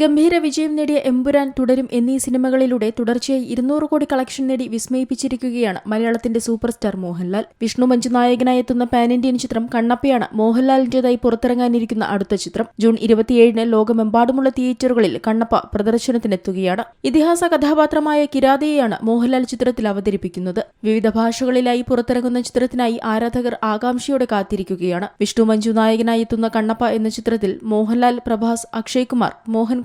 ഗംഭീര വിജയം നേടിയ എമ്പുരാൻ തുടരും എന്നീ സിനിമകളിലൂടെ തുടർച്ചയായി ഇരുന്നൂറ് കോടി കളക്ഷൻ നേടി വിസ്മയിപ്പിച്ചിരിക്കുകയാണ് മലയാളത്തിന്റെ സൂപ്പർ സ്റ്റാർ മോഹൻലാൽ. വിഷ്ണു മഞ്ജു നായകനായി എത്തുന്ന പാൻ ഇന്ത്യൻ ചിത്രം കണ്ണപ്പയാണ് മോഹൻലാലിന്റേതായി പുറത്തിറങ്ങാനിരിക്കുന്ന അടുത്ത ചിത്രം. ജൂൺ ഇരുപത്തിയേഴിന് ലോകമെമ്പാടുമുള്ള തിയേറ്ററുകളിൽ കണ്ണപ്പ പ്രദർശനത്തിനെത്തുകയാണ്. ഇതിഹാസ കഥാപാത്രമായ കിരാതയെയാണ് മോഹൻലാൽ ചിത്രത്തിൽ അവതരിപ്പിക്കുന്നത്. വിവിധ ഭാഷകളിലായി പുറത്തിറങ്ങുന്ന ചിത്രത്തിനായി ആരാധകർ ആകാംക്ഷയോടെ കാത്തിരിക്കുകയാണ്. വിഷ്ണു മഞ്ജു നായകനായി എത്തുന്ന കണ്ണപ്പ എന്ന ചിത്രത്തിൽ മോഹൻലാൽ പ്രഭാസ് അക്ഷയ് കുമാർ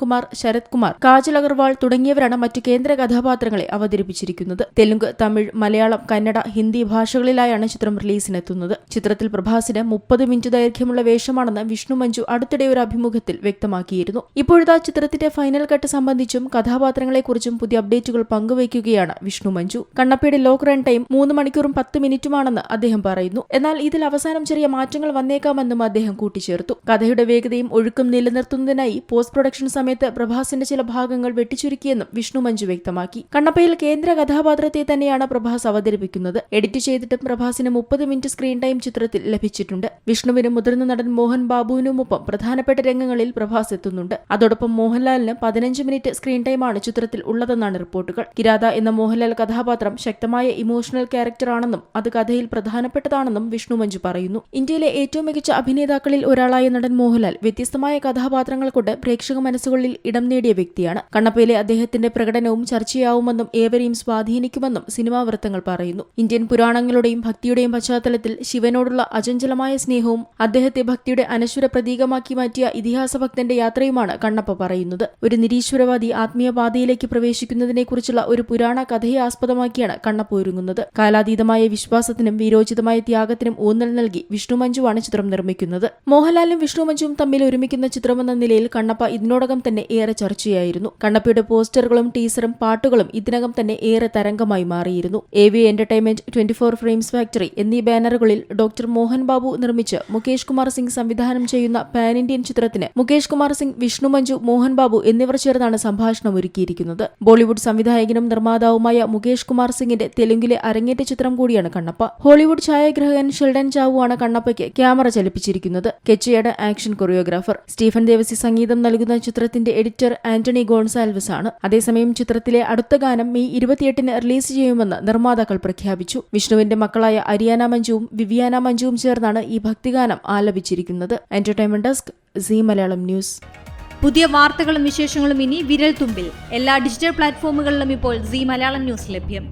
മോഹൻകുമാർ ശരത് കുമാർ കാജൽ അഗർവാൾ തുടങ്ങിയവരാണ് മറ്റു കേന്ദ്ര കഥാപാത്രങ്ങളെ അവതരിപ്പിച്ചിരിക്കുന്നത്. തെലുങ്ക് തമിഴ് മലയാളം കന്നഡ ഹിന്ദി ഭാഷകളിലായാണ് ചിത്രം റിലീസിനെത്തുന്നത്. ചിത്രത്തിൽ പ്രഭാസിന് മുപ്പത് മിനിറ്റ് ദൈർഘ്യമുള്ള വേഷമാണെന്ന് വിഷ്ണു മഞ്ജു അടുത്തിടെ ഒരു അഭിമുഖത്തിൽ വ്യക്തമാക്കിയിരുന്നു. ഇപ്പോഴത്തെ ചിത്രത്തിന്റെ ഫൈനൽ കട്ട് സംബന്ധിച്ചും കഥാപാത്രങ്ങളെക്കുറിച്ചും പുതിയ അപ്ഡേറ്റുകൾ പങ്കുവയ്ക്കുകയാണ് വിഷ്ണു മഞ്ജു. കണ്ണപ്പയുടെ ലോക്ക് റൺ ടൈം മൂന്ന് മണിക്കൂറും പത്ത് മിനിറ്റുമാണെന്ന് അദ്ദേഹം പറയുന്നു. എന്നാൽ ഇതിൽ അവസാനം ചെറിയ മാറ്റങ്ങൾ വന്നേക്കാമെന്നും അദ്ദേഹം കൂട്ടിച്ചേർത്തു. കഥയുടെ വേഗതയും ഒഴുക്കും നിലനിർത്തുന്നതിനായി പോസ്റ്റ് പ്രൊഡക്ഷൻ സമയത്ത് പ്രഭാസിന്റെ ചില ഭാഗങ്ങൾ വെട്ടിച്ചുരുക്കിയെന്നും വിഷ്ണു മഞ്ജു വ്യക്തമാക്കി. കണ്ണപ്പയിൽ കേന്ദ്ര കഥാപാത്രത്തെ തന്നെയാണ് പ്രഭാസ് അവതരിപ്പിക്കുന്നത്. എഡിറ്റ് ചെയ്തിട്ടും പ്രഭാസിന് മുപ്പത് മിനിറ്റ് സ്ക്രീൻ ടൈം ചിത്രത്തിൽ ലഭിച്ചിട്ടുണ്ട്. വിഷ്ണുവിനും മുതിർന്ന നടൻ മോഹൻ ബാബുവിനുമൊപ്പം പ്രധാനപ്പെട്ട രംഗങ്ങളിൽ പ്രഭാസ് എത്തുന്നുണ്ട്. അതോടൊപ്പം മോഹൻലാലിന് പതിനഞ്ച് മിനിറ്റ് സ്ക്രീൻ ടൈമാണ് ചിത്രത്തിൽ ഉള്ളതെന്നാണ് റിപ്പോർട്ടുകൾ. കിരാത എന്ന മോഹൻലാൽ കഥാപാത്രം ശക്തമായ ഇമോഷണൽ ക്യാരക്ടറാണെന്നും അത് കഥയിൽ പ്രധാനപ്പെട്ടതാണെന്നും വിഷ്ണു മഞ്ജു പറയുന്നു. ഇന്ത്യയിലെ ഏറ്റവും മികച്ച അഭിനേതാക്കളിൽ ഒരാളായ നടൻ മോഹൻലാൽ വ്യത്യസ്തമായ കഥാപാത്രങ്ങൾ കൊണ്ട് പ്രേക്ഷക മനസ്സുകളിൽ ഇടം നേടിയ വ്യക്തിയാണ്. കണ്ണപ്പയിലെ അദ്ദേഹത്തിന്റെ പ്രകടനവും ചർച്ചയാവുമെന്നും ഏവരെയും സ്വാധീനിക്കുമെന്നും സിനിമാ വൃത്തങ്ങൾ പറയുന്നു. ഇന്ത്യൻ പുരാണങ്ങളുടെയും ഭക്തിയുടെയും പശ്ചാത്തലത്തിൽ ശിവനോടുള്ള അചഞ്ചലമായ സ്നേഹവും അദ്ദേഹത്തെ ഭക്തിയുടെ അനശ്വര പ്രതീകമാക്കി മാറ്റിയ ഇതിഹാസ ഭക്തന്റെ യാത്രയുമാണ് കണ്ണപ്പ പറയുന്നത്. ഒരു നിരീശ്വരവാദി ആത്മീയ പാതയിലേക്ക് പ്രവേശിക്കുന്നതിനെക്കുറിച്ചുള്ള ഒരു പുരാണ കഥയെ ആസ്പദമാക്കിയാണ് കണ്ണപ്പ ഒരുങ്ങുന്നത്. കാലാതീതമായ വിശ്വാസത്തിനും വീരോചിതമായ ത്യാഗത്തിനും ഊന്നൽ നൽകി വിഷ്ണു മഞ്ജുവാണ് ചിത്രം നിർമ്മിക്കുന്നത്. മോഹൻലാലും വിഷ്ണു മഞ്ജുവും തമ്മിൽ ഒരുമിക്കുന്ന ചിത്രമെന്ന നിലയിൽ കണ്ണപ്പ ഇതിനോടകം തന്നെ ഏറെ ചർച്ചയായിരുന്നു. കണ്ണപ്പിയുടെ പോസ്റ്ററുകളും ടീസറും പാട്ടുകളും ഇതിനകം തന്നെ ഏറെ തരംഗമായി മാറിയിരുന്നു. A V entertainment twenty four frames factory എന്നീ ബാനറുകളിൽ ഡോക്ടർ മോഹൻ ബാബു നിർമ്മിച്ച് മുകേഷ് കുമാർ സിംഗ് സംവിധാനം ചെയ്യുന്ന പാൻ ഇന്ത്യൻ ചിത്രത്തിന് മുകേഷ് കുമാർ സിംഗ് വിഷ്ണു മഞ്ജു മോഹൻ ബാബു എന്നിവർ ചേർന്നാണ് സംഭാഷണം ഒരുക്കിയിരിക്കുന്നത്. ബോളിവുഡ് സംവിധായകനും നിർമ്മാതാവുമായ മുകേഷ് കുമാർ സിംഗിന്റെ തെലുങ്കിലെ അരങ്ങേറ്റ ചിത്രം കൂടിയാണ് കണ്ണപ്പ. ഹോളിവുഡ് ഛായാഗ്രഹകൻ ഷിൽഡൻ ആണ് കണ്ണപ്പയ്ക്ക് ക്യാമറ ചലിപ്പിച്ചിരിക്കുന്നത്. കെച്ചയുടെ ആക്ഷൻ കൊറിയോഗ്രാഫർ. സ്റ്റീഫൻ ദേവസി സംഗീതം നൽകുന്ന ചിത്രത്തിന്റെ എഡിറ്റർ ആന്റണി ഗോൺസാൽവസ് ആണ് അതേസമയം ചിത്രത്തിലെ അടുത്ത ഗാനം മെയ് ഇരുപത്തിയെട്ടിന് റിലീസ് ചെയ്യുമെന്ന് നിർമ്മാതാക്കൾ പ്രഖ്യാപിച്ചു. വിഷ്ണുവിന്റെ മക്കളായ അരിയാന മഞ്ജുവും വിവിയാന മഞ്ജുവും ചേർന്നാണ് ഈ ഭക്തിഗാനം ആലപിച്ചിരിക്കുന്നത്. Entertainment desk Zee Malayalam news. പുതിയ വാർത്തകളും വിശേഷങ്ങളും ഇനി വിരൽ തുമ്പിൽ എല്ലാ ഡിജിറ്റൽ പ്ലാറ്റ്ഫോമുകളിലും ഇപ്പോൾ സി മലയാളം ന്യൂസ് ലഭ്യം.